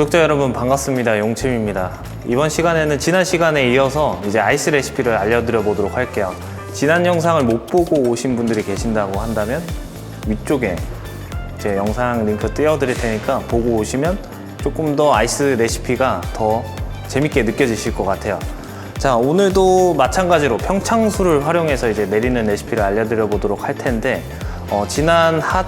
구독자 여러분 반갑습니다. 용침입니다. 이번 시간에는 지난 시간에 이어서 이제 아이스 레시피를 알려드려 보도록 할게요. 지난 영상을 못 보고 오신 분들이 계신다고 한다면 위쪽에 제 영상 링크 띄워드릴 테니까 보고 오시면 조금 더 아이스 레시피가 더 재밌게 느껴지실 것 같아요. 자, 오늘도 마찬가지로 평창수를 활용해서 이제 내리는 레시피를 알려드려 보도록 할 텐데, 어, 지난 핫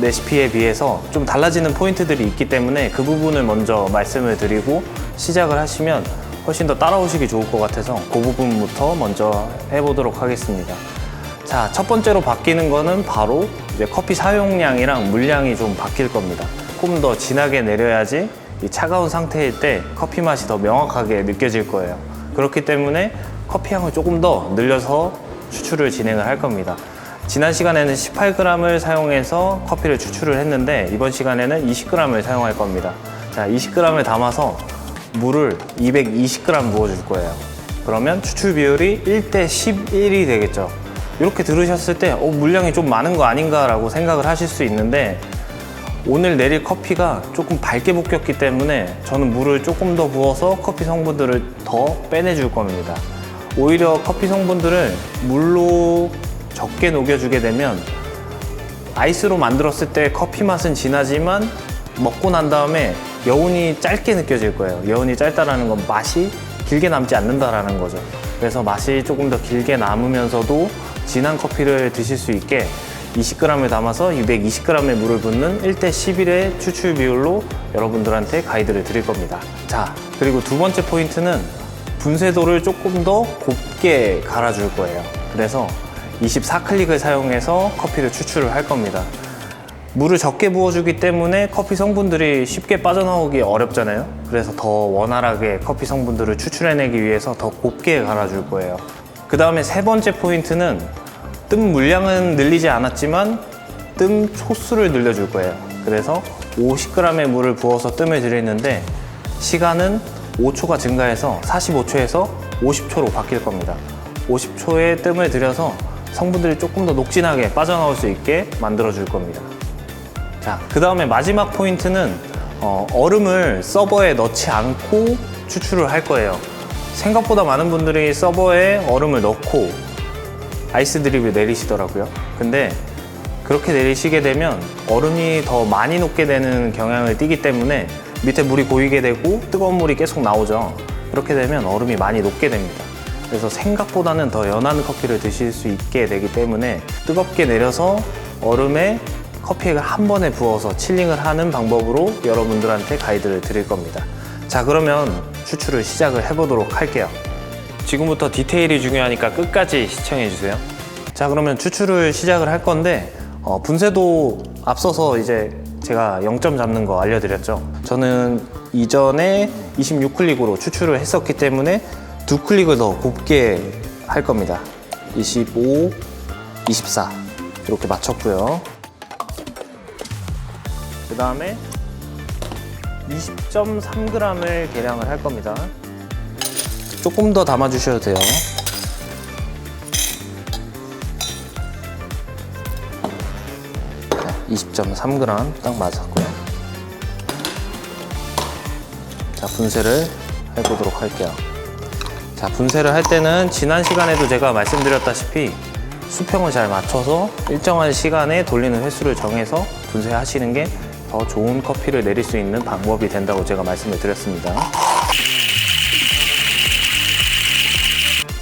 레시피에 비해서 좀 달라지는 포인트들이 있기 때문에 그 부분을 먼저 말씀을 드리고 시작을 하시면 훨씬 더 따라오시기 좋을 것 같아서 그 부분부터 먼저 해보도록 하겠습니다. 자, 첫 번째로 바뀌는 거는 바로 이제 커피 사용량이랑 물량이 좀 바뀔 겁니다. 조금 더 진하게 내려야지 이 차가운 상태일 때 커피 맛이 더 명확하게 느껴질 거예요. 그렇기 때문에 커피 향을 조금 더 늘려서 추출을 진행을 할 겁니다. 지난 시간에는 18g을 사용해서 커피를 추출을 했는데 이번 시간에는 20g을 사용할 겁니다. 자, 20g을 담아서 물을 220g 부어줄 거예요. 그러면 추출 비율이 1대 11이 되겠죠. 이렇게 들으셨을 때, 어, 물량이 좀 많은 거 아닌가라고 생각을 하실 수 있는데, 오늘 내릴 커피가 조금 밝게 볶였기 때문에 저는 물을 조금 더 부어서 커피 성분들을 더 빼내줄 겁니다. 오히려 커피 성분들을 물로 적게 녹여주게 되면 아이스로 만들었을 때 커피 맛은 진하지만 먹고 난 다음에 여운이 짧게 느껴질 거예요. 여운이 짧다라는 건 맛이 길게 남지 않는다라는 거죠. 그래서 맛이 조금 더 길게 남으면서도 진한 커피를 드실 수 있게 20g을 담아서 220g의 물을 붓는 1대 11의 추출 비율로 여러분들한테 가이드를 드릴 겁니다. 자, 그리고 두 번째 포인트는 분쇄도를 조금 더 곱게 갈아줄 거예요. 그래서 24클릭을 사용해서 커피를 추출을 할 겁니다. 물을 적게 부어주기 때문에 커피 성분들이 쉽게 빠져나오기 어렵잖아요. 그래서 더 원활하게 커피 성분들을 추출해내기 위해서 더 곱게 갈아줄 거예요. 그 다음에 세 번째 포인트는 뜸 물량은 늘리지 않았지만 뜸 초수를 늘려줄 거예요. 그래서 50g의 물을 부어서 뜸을 들이는데 시간은 5초가 증가해서 45초에서 50초로 바뀔 겁니다. 50초의 뜸을 들여서 성분들이 조금 더 녹진하게 빠져나올 수 있게 만들어 줄 겁니다. 자, 그 다음에 마지막 포인트는 어, 얼음을 서버에 넣지 않고 추출을 할 거예요. 생각보다 많은 분들이 서버에 얼음을 넣고 아이스 드립을 내리시더라고요. 근데 그렇게 내리시게 되면 얼음이 더 많이 녹게 되는 경향을 띠기 때문에 밑에 물이 고이게 되고 뜨거운 물이 계속 나오죠. 그렇게 되면 얼음이 많이 녹게 됩니다. 그래서 생각보다는 더 연한 커피를 드실 수 있게 되기 때문에 뜨겁게 내려서 얼음에 커피액을 한 번에 부어서 칠링을 하는 방법으로 여러분들한테 가이드를 드릴 겁니다. 자, 그러면 추출을 시작을 해보도록 할게요. 지금부터 디테일이 중요하니까 끝까지 시청해 주세요. 자, 그러면 추출을 시작을 할 건데 어, 분쇄도 앞서서 이제 제가 0점 잡는 거 알려드렸죠. 저는 이전에 26클릭으로 추출을 했었기 때문에 두 클릭을 더 곱게 할 겁니다. 25, 24 이렇게 맞췄고요. 그 다음에 20.3g을 계량을 할 겁니다. 조금 더 담아주셔도 돼요. 자, 20.3g 딱 맞았고요. 자, 분쇄를 해보도록 할게요. 자, 분쇄를 할 때는 지난 시간에도 제가 말씀드렸다시피 수평을 잘 맞춰서 일정한 시간에 돌리는 횟수를 정해서 분쇄하시는 게 더 좋은 커피를 내릴 수 있는 방법이 된다고 제가 말씀을 드렸습니다.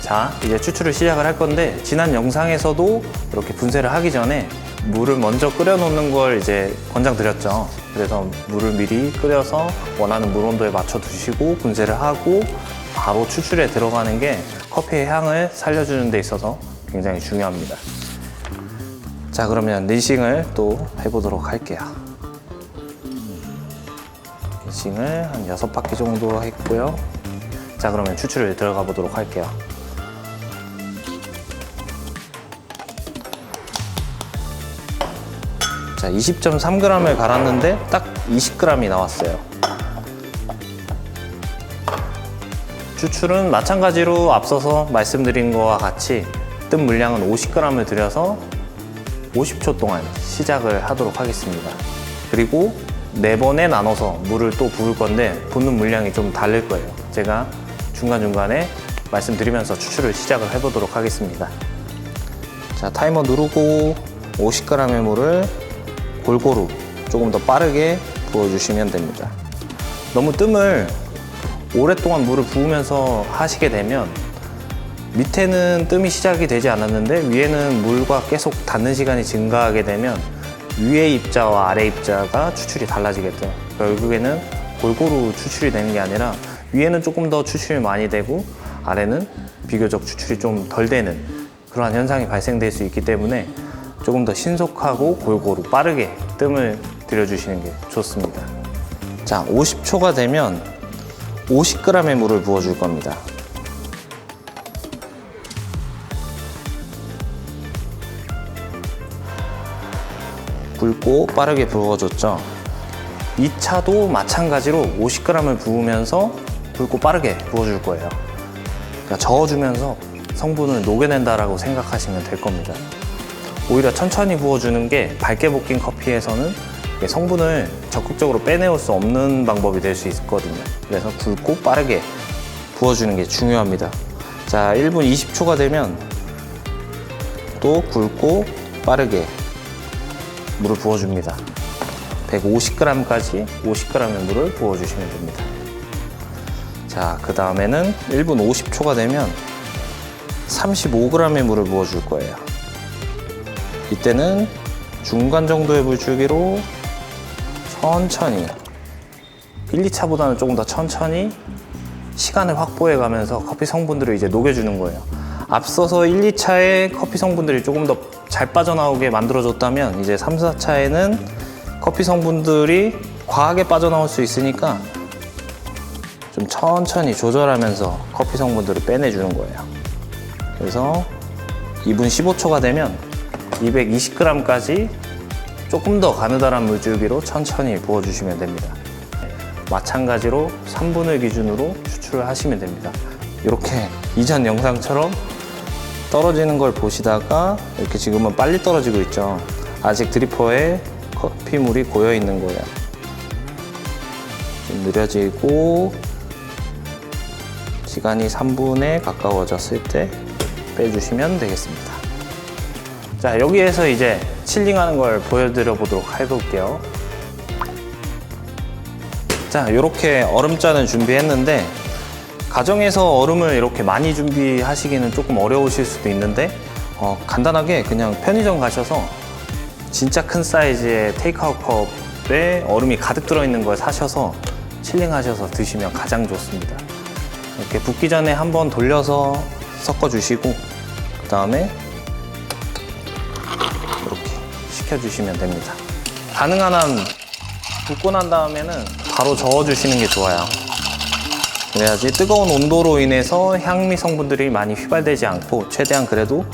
자, 이제 추출을 시작을 할 건데 지난 영상에서도 이렇게 분쇄를 하기 전에 물을 먼저 끓여 놓는 걸 이제 권장드렸죠. 그래서 물을 미리 끓여서 원하는 물 온도에 맞춰 두시고 분쇄를 하고 바로 추출에 들어가는 게 커피의 향을 살려주는 데 있어서 굉장히 중요합니다. 자, 그러면 린싱을 또 해보도록 할게요. 린싱을 한 여섯 바퀴 정도 했고요. 자, 그러면 추출을 들어가 보도록 할게요. 자, 20.3g을 갈았는데 딱 20g이 나왔어요. 추출은 마찬가지로 앞서서 말씀드린 거와 같이 뜬 물량은 50g을 들여서 50초 동안 시작을 하도록 하겠습니다. 그리고 네 번에 나눠서 물을 또 부을 건데 붓는 물량이 좀 다를 거예요. 제가 중간중간에 말씀드리면서 추출을 시작을 해보도록 하겠습니다. 자, 타이머 누르고 50g의 물을 골고루 조금 더 빠르게 부어주시면 됩니다. 너무 뜸을 오랫동안 물을 부으면서 하시게 되면 밑에는 뜸이 시작이 되지 않았는데 위에는 물과 계속 닿는 시간이 증가하게 되면 위의 입자와 아래 입자가 추출이 달라지겠죠. 결국에는 골고루 추출이 되는 게 아니라 위에는 조금 더 추출이 많이 되고 아래는 비교적 추출이 좀 덜 되는 그러한 현상이 발생될 수 있기 때문에 조금 더 신속하고 골고루 빠르게 뜸을 들여주시는 게 좋습니다. 자, 50초가 되면 50g의 물을 부어줄 겁니다. 붉고 빠르게 부어줬죠. 2차도 마찬가지로 50g을 부으면서 붉고 빠르게 부어줄 거예요. 그러니까 저어주면서 성분을 녹여낸다라고 생각하시면 될 겁니다. 오히려 천천히 부어주는 게 밝게 볶인 커피에서는 성분을 적극적으로 빼내올 수 없는 방법이 될 수 있거든요. 그래서 굵고 빠르게 부어주는 게 중요합니다. 자, 1분 20초가 되면 또 굵고 빠르게 물을 부어줍니다. 150g까지 50g의 물을 부어주시면 됩니다. 자, 그 다음에는 1분 50초가 되면 35g의 물을 부어줄 거예요. 이때는 중간 정도의 물줄기로 천천히 1, 2차보다는 조금 더 천천히 시간을 확보해 가면서 커피 성분들을 이제 녹여주는 거예요. 앞서서 1, 2차에 커피 성분들이 조금 더 잘 빠져나오게 만들어줬다면 이제 3, 4차에는 커피 성분들이 과하게 빠져나올 수 있으니까 좀 천천히 조절하면서 커피 성분들을 빼내주는 거예요. 그래서 2분 15초가 되면 220g까지 조금 더 가느다란 물줄기로 천천히 부어주시면 됩니다. 마찬가지로 3분을 기준으로 추출을 하시면 됩니다. 이렇게 이전 영상처럼 떨어지는 걸 보시다가 이렇게 지금은 빨리 떨어지고 있죠. 아직 드리퍼에 커피물이 고여 있는 거예요. 좀 느려지고 시간이 3분에 가까워졌을 때 빼주시면 되겠습니다. 자, 여기에서 이제 칠링하는 걸 보여드려 보도록 해볼게요. 자, 이렇게 얼음잔을 준비했는데 가정에서 얼음을 이렇게 많이 준비하시기는 조금 어려우실 수도 있는데 어, 간단하게 그냥 편의점 가셔서 진짜 큰 사이즈의 테이크아웃 컵에 얼음이 가득 들어있는 걸 사셔서 칠링하셔서 드시면 가장 좋습니다. 이렇게 붓기 전에 한번 돌려서 섞어주시고 그 다음에 식혀주시면 됩니다. 가능한 한 붓고 난 다음에는 바로 저어주시는 게 좋아요. 그래야지 뜨거운 온도로 인해서 향미 성분들이 많이 휘발되지 않고 최대한 그래도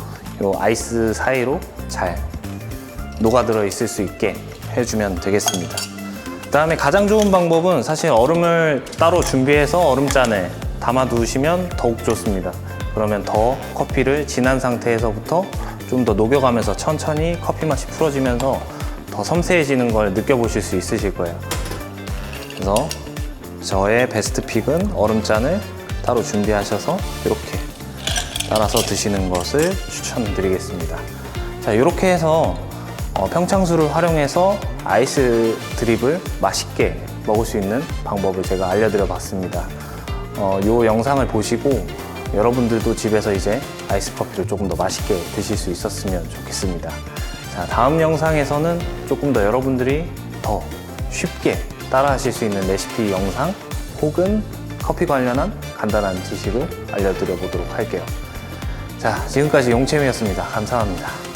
이 아이스 사이로 잘 녹아들어 있을 수 있게 해주면 되겠습니다. 그 다음에 가장 좋은 방법은 사실 얼음을 따로 준비해서 얼음잔에 담아 두시면 더욱 좋습니다. 그러면 더 커피를 진한 상태에서부터 좀 더 녹여가면서 천천히 커피 맛이 풀어지면서 더 섬세해지는 걸 느껴보실 수 있으실 거예요. 그래서 저의 베스트 픽은 얼음잔을 따로 준비하셔서 이렇게 따라서 드시는 것을 추천드리겠습니다. 자, 이렇게 해서 어, 평창수를 활용해서 아이스 드립을 맛있게 먹을 수 있는 방법을 제가 알려드려 봤습니다. 어, 이 영상을 보시고 여러분들도 집에서 이제 아이스 커피를 조금 더 맛있게 드실 수 있었으면 좋겠습니다. 자, 다음 영상에서는 조금 더 여러분들이 더 쉽게 따라 하실 수 있는 레시피 영상 혹은 커피 관련한 간단한 지식을 알려드려 보도록 할게요. 자, 지금까지 용채미였습니다. 감사합니다.